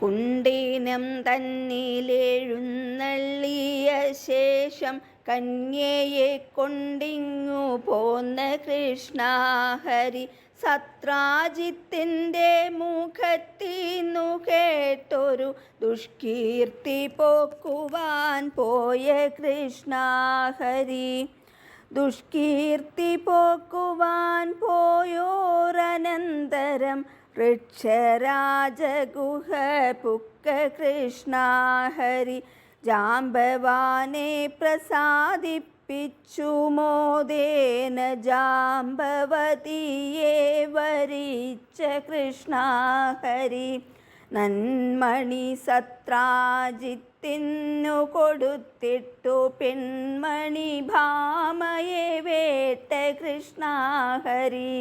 കുണ്ടീനം തന്നിലെഴുന്നള്ളിയ ശേഷം കന്യയെ കൊണ്ടിങ്ങു പോന്ന കൃഷ്ണഹരി സത്രാജിത്തിന്റെ മുഖത്തിന്നു കേട്ടൊരു ദുഷ്കീർത്തി പോക്കുവാൻ പോയ കൃഷ്ണഹരി. ദുഷ്കീർത്തി പോക്കുവാൻ പോയോരനന്തരം വൃക്ഷരാജഗുഹ പുക്ക കൃഷ്ണഹരി ജാമ്പവാനെ പ്രസാദിപ്പിച്ചു മോദേന ജാംബവതിയെ വരിച്ച കൃഷ്ണാഹരി നന്മണി സത്രാജിത്തിന്നു കൊടുത്തിട്ടു പെൺമണി ഭാമയെ വേട്ട കൃഷ്ണഹരി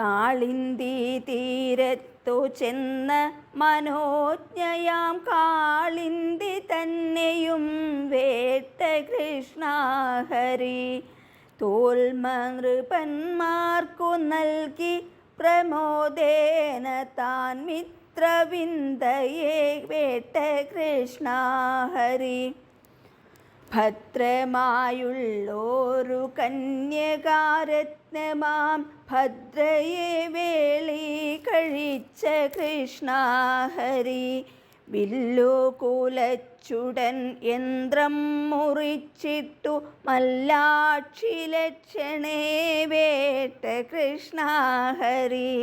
കാളിന്തി തീരത്തു ചെന്ന മനോജ്ഞയാം. കാളിന്തി തന്നെയും വേട്ട കൃഷ്ണഹരി. തോൽമൃപന്മാർക്കു നൽകി പ്രമോദേന താൻ മിത്രവിന്ദയെ വേട്ട കൃഷ്ണഹരി. ഭദ്രമായുള്ളോരു കന്യകാരത്നമാം ഭദ്രയെ വേളി കഴിച്ച കൃഷ്ണഹരി. വില്ലു കുലച്ചുടൻ യന്ത്രം മുറിച്ചിട്ടു മല്ലാക്ഷി ലക്ഷണേ വേട്ട കൃഷ്ണഹരി.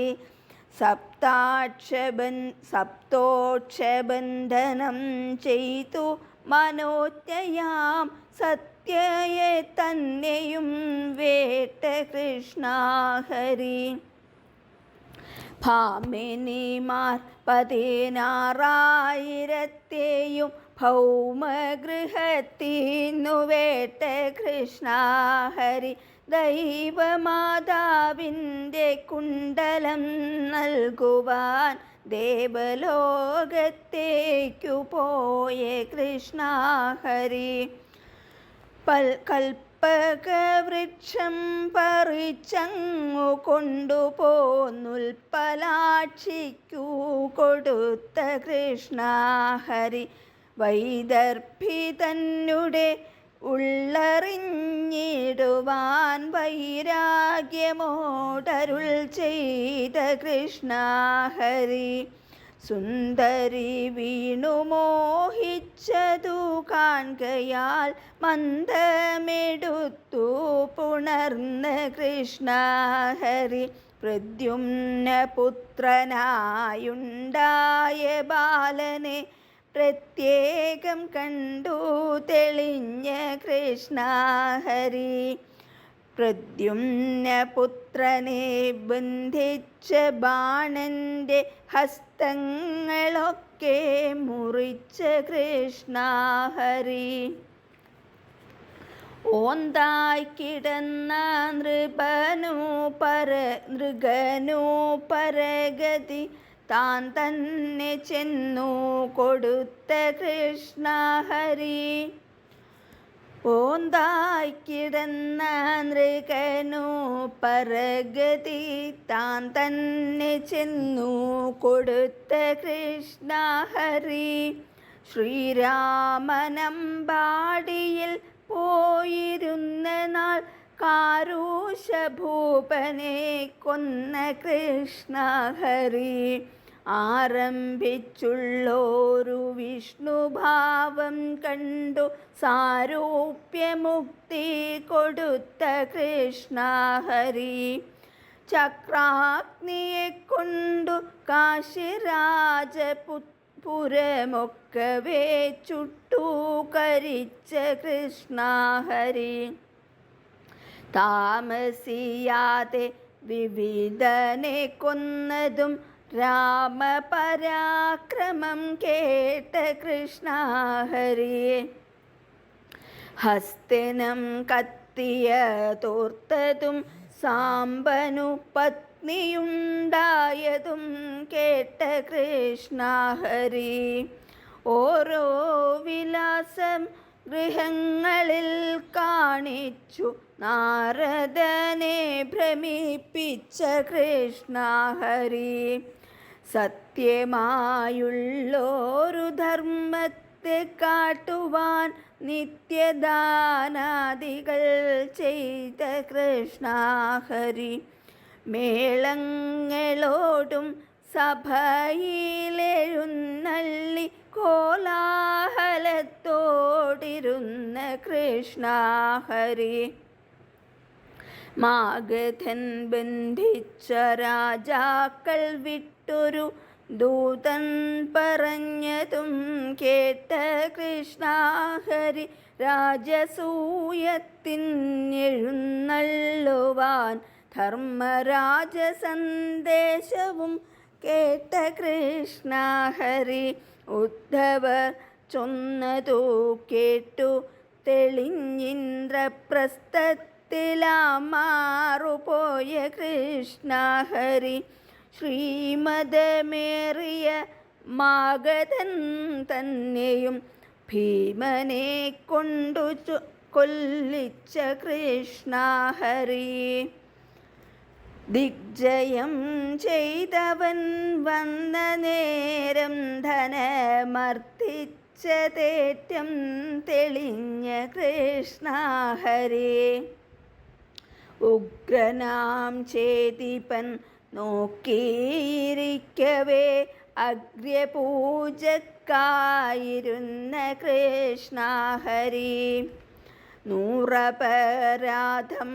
സപ്താക്ഷബൻ സപ്തോക്ഷബന്ധനം ചെയ്തു മനോജ്ഞയാം സത്യയെ തന്നെയും വേട്ട കൃഷ്ണാഹരി ഭാമിനിമാർ പതിനാറായിരത്തെയും ഭൗമഗൃഹത്തിനു വേട്ട കൃഷ്ണാഹരി ദൈവമാതാവിന്റെ കുണ്ടലം നൽകുവാൻ ദേവലോകത്തേക്കു പോയ കൃഷ്ണ ഹരി. പൽ കൽപ്പകവൃക്ഷം പറിച്ചങ്ങു കൊണ്ടുപോന്നുൽപ്പലാക്ഷിക്കു കൊടുത്ത കൃഷ്ണ ഹരി. വൈദർഭി തന്നെ ഉള്ളറിഞ്ഞിടുവാൻ വൈരാഗ്യമോടരുൾ ചെയ്ത കൃഷ്ണഹരി സുന്ദരി വീണു മോഹിച്ചതു കാൺകയാൽ മന്ദമെടുത്തു പുണർന്ന് കൃഷ്ണഹരി പ്രദ്യുമ്ന പുത്രനായുണ്ടായ ബാലനെ പ്രത്യേകം കണ്ടു തെളിഞ്ഞ കൃഷ്ണഹരി പ്രദ്യുന്ന പുത്രനെ ബന്ധിച്ച ബാണന്റെ ഹസ്തങ്ങളൊക്കെ മുറിച്ച കൃഷ്ണഹരി ഓന്തായി കിടന്ന നൃപനു പര നൃഗനു പരഗതി താൻ തന്നെ ചെന്നു കൊടുത്ത കൃഷ്ണഹരി ഓന്തായി കിടന്ന നൃകനു പരഗതി താൻ തന്നെ ചെന്നു കൊടുത്ത കൃഷ്ണഹരി ശ്രീരാമനമ്പാടിയിൽ പോയിരുന്ന നാൾ കാരൂശഭൂപനെ കൊന്ന കൃഷ്ണഹരി ആരംഭിച്ചുള്ളോരു വിഷ്ണുഭാവം കണ്ടു സാരൂപ്യമുക്തി കൊടുത്ത കൃഷ്ണഹരി ചക്രാഗ്നിയെ കൊണ്ടു കാശിരാജപുരമൊക്കവേ ചുട്ടു കരിച്ച കൃഷ്ണഹരി താമസിയാതെ വിവിധനെ കൊന്നതും രാമപരാക്രമം കേട്ട കൃഷ്ണാഹരിയെ ഹസ്തനം കത്തിയ തോർത്തതും സാമ്പനു പത്നിയുണ്ടായതും കേട്ട കൃഷ്ണാഹരി. ഓരോ വിലാസം ഗൃഹങ്ങളിൽ കാണിച്ചു നാരദനെ ഭ്രമിപ്പിച്ച കൃഷ്ണ ഹരി സത്യമായുള്ളോരു ധർമ്മത്തെ കാട്ടുവാൻ നിത്യദാനാദികൾ ചെയ്ത കൃഷ്ണ ഹരി. മേളങ്ങളോടും സഭയിലെഴുന്നള്ളി കോലാഹലത്തോടിരുന്ന കൃഷ്ണാഹരി മാഗധൻ ബന്ധിച്ച രാജാക്കൾ വിട്ടൊരു ദൂതൻ പറഞ്ഞതും കേട്ട കൃഷ്ണാഹരി രാജസൂയത്തിനെഴുന്നള്ളുവാൻ ധർമ്മരാജ സന്ദേശവും കേട്ട കൃഷ്ണഹരി ഉദ്ധവർ ചൊന്നതു കേട്ടു തെളിഞ്ഞിന്ദ്രപ്രസ്ഥത്തിലാമാറുപോയ കൃഷ്ണഹരി ശ്രീമതമേറിയ മാഗതൻ തന്നെയും ഭീമനെ കൊണ്ടു കൊല്ലിച്ച കൊല്ലിച്ച കൃഷ്ണഹരി. ദിഗ്ജയം ചെയ്തവൻ വന്ന നേരം ധനമർത്തിച്ചതേറ്റം തെളിഞ്ഞ കൃഷ്ണഹരി. ഉഗ്രനാം ചേതിപ്പൻ നോക്കിയിരിക്കവേ അഗ്രപൂജക്കായിരുന്ന കൃഷ്ണാഹരി. നൂറപരാധം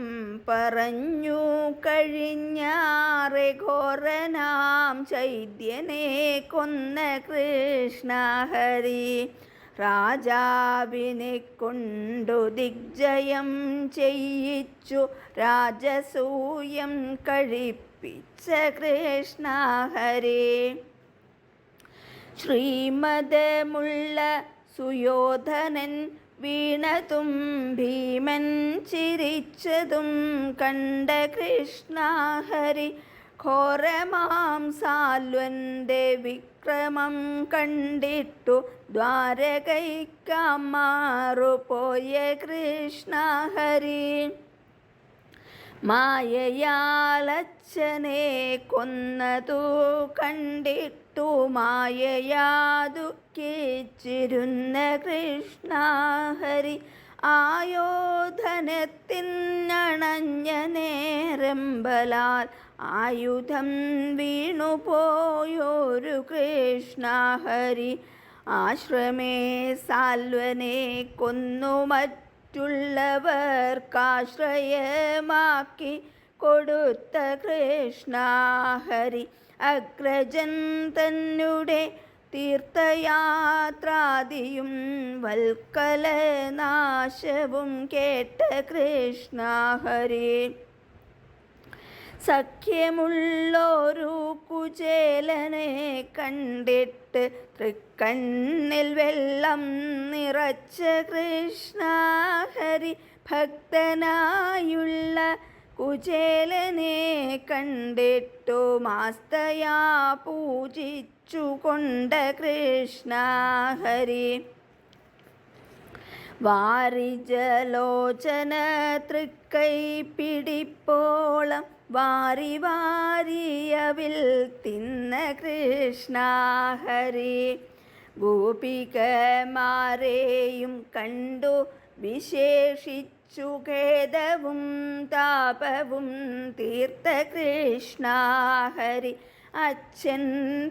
പറഞ്ഞു കഴിഞ്ഞാറെ ഘോരനാം ചൈദ്യനെ കൊന്ന കൃഷ്ണഹരി. രാജാവിനെ കൊണ്ടു ദിഗ്ജയം ചെയ്യിച്ചു. രാജസൂയം കഴിപ്പിച്ച കൃഷ്ണഹരി. ശ്രീമതമുള്ള സുയോധനൻ വീണതും ഭീമൻ ചിരിച്ചതും കണ്ട കൃഷ്ണഹരി ഘോരമാം സാൽവന്റെ വിക്രമം കണ്ടിട്ടു. ദ്വാരകൈക്കമാറുപോയ കൃഷ്ണഹരി മായയാലച്ഛനെ കൊന്നതു കണ്ടിട്ടു മായയാതു കേച്ചിരുന്ന കൃഷ്ണഹരി ആയോധനത്തിനണഞ്ഞ നേരമ്പലാൽ ആയുധം വീണുപോയൊരു കൃഷ്ണഹരി ആശ്രമേ സാൽവനെ കൊന്നു മറ്റുള്ളവർക്കാശ്രയമാക്കി കൊടുത്ത കൃഷ്ണഹരി അഗ്രജൻ തന്നെ തീർത്ഥയാത്രാദിയും വൽക്കലനാശവും കേട്ട കൃഷ്ണഹരി. സഖ്യമുള്ളൊരു കുചേലനെ കണ്ടിട്ട് തൃക്കണ്ണിൽ വെള്ളം നിറച്ച കൃഷ്ണാഹരി ഭക്തനായുള്ള കുചേലനെ കണ്ടിട്ടു മാസ്തയാ പൂജിച്ചു കൊണ്ട കൃഷ്ണഹരി. വാരിജലോചന തൃക്കൈ പിടിപ്പോളം വാരി വാരിയവിൽ തിന്ന കൃഷ്ണഹരി ഗോപികമാരെയും കണ്ടു വിശേഷിച്ചു ഖേദവും താപവും തീർത്ത കൃഷ്ണഹരി അച്ഛൻ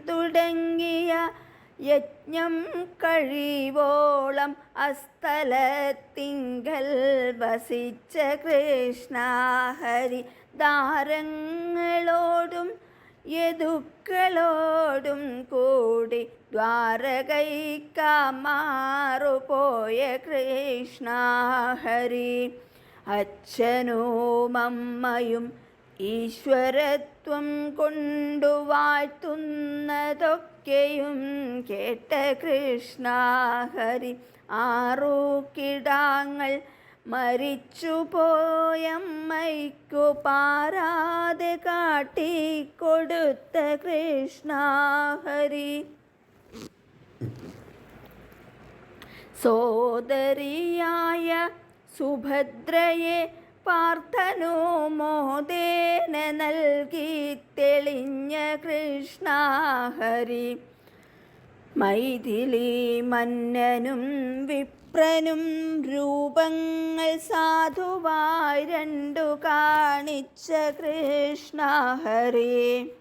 തുടങ്ങിയ യജ്ഞം കഴിവോളം അസ്ഥലത്തിങ്കൽ വസിച്ച കൃഷ്ണഹരി ദാരങ്ങളോടും യദുക്കളോടും കൂടി ദ്വാരകൈക്കമാറുപോയ കൃഷ്ണഹരി അച്ഛനും അമ്മയും ഈശ്വരത്വം കൊണ്ടു വാഴ്ത്തുന്നതൊക്കെയും കേട്ട കൃഷ്ണ ഹരി. ആറു കിടാങ്ങൾ മരിച്ചു പോയമ്മയ്ക്കു പാരാതെ കാട്ടിക്കൊടുത്ത കൃഷ്ണഹരി സോദരിയായ സുഭദ്രയെ പാർത്ഥനോ മോദേന നൽകി തെളിഞ്ഞ കൃഷ്ണ ഹരി. മൈഥിലി മന്നനും വിപ്രനും രൂപങ്ങൾ സാധുവായി രണ്ടു കാണിച്ച കൃഷ്ണ ഹരി.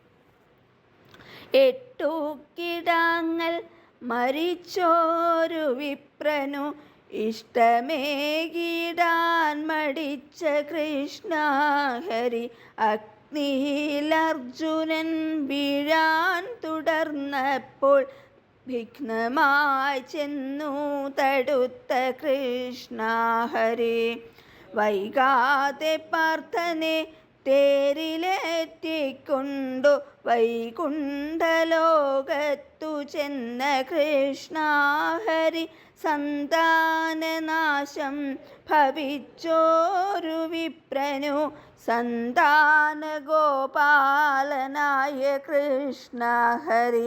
എട്ടു കിടാങ്ങൾ മരിച്ചോരു വിപ്രനു ഇഷ്ടമേകിടാൻ മടിച്ച കൃഷ്ണ ഹരി. അഗ്നിയിൽ അർജുനൻ വീഴാൻ തുടർന്നപ്പോൾ വിഘ്നമായി ചെന്നു തടുത്ത കൃഷ്ണ ഹരി. വൈകാതെ പാർത്ഥനെ തേരിലേറ്റിക്കൊണ്ടു വൈകുണ്ഠലോകത്തു ചെന്ന കൃഷ്ണഹരി സന്താനനാശം ഭവിച്ചോരു വിപ്രനു സന്താന ഗോപാലനായ കൃഷ്ണ ഹരി.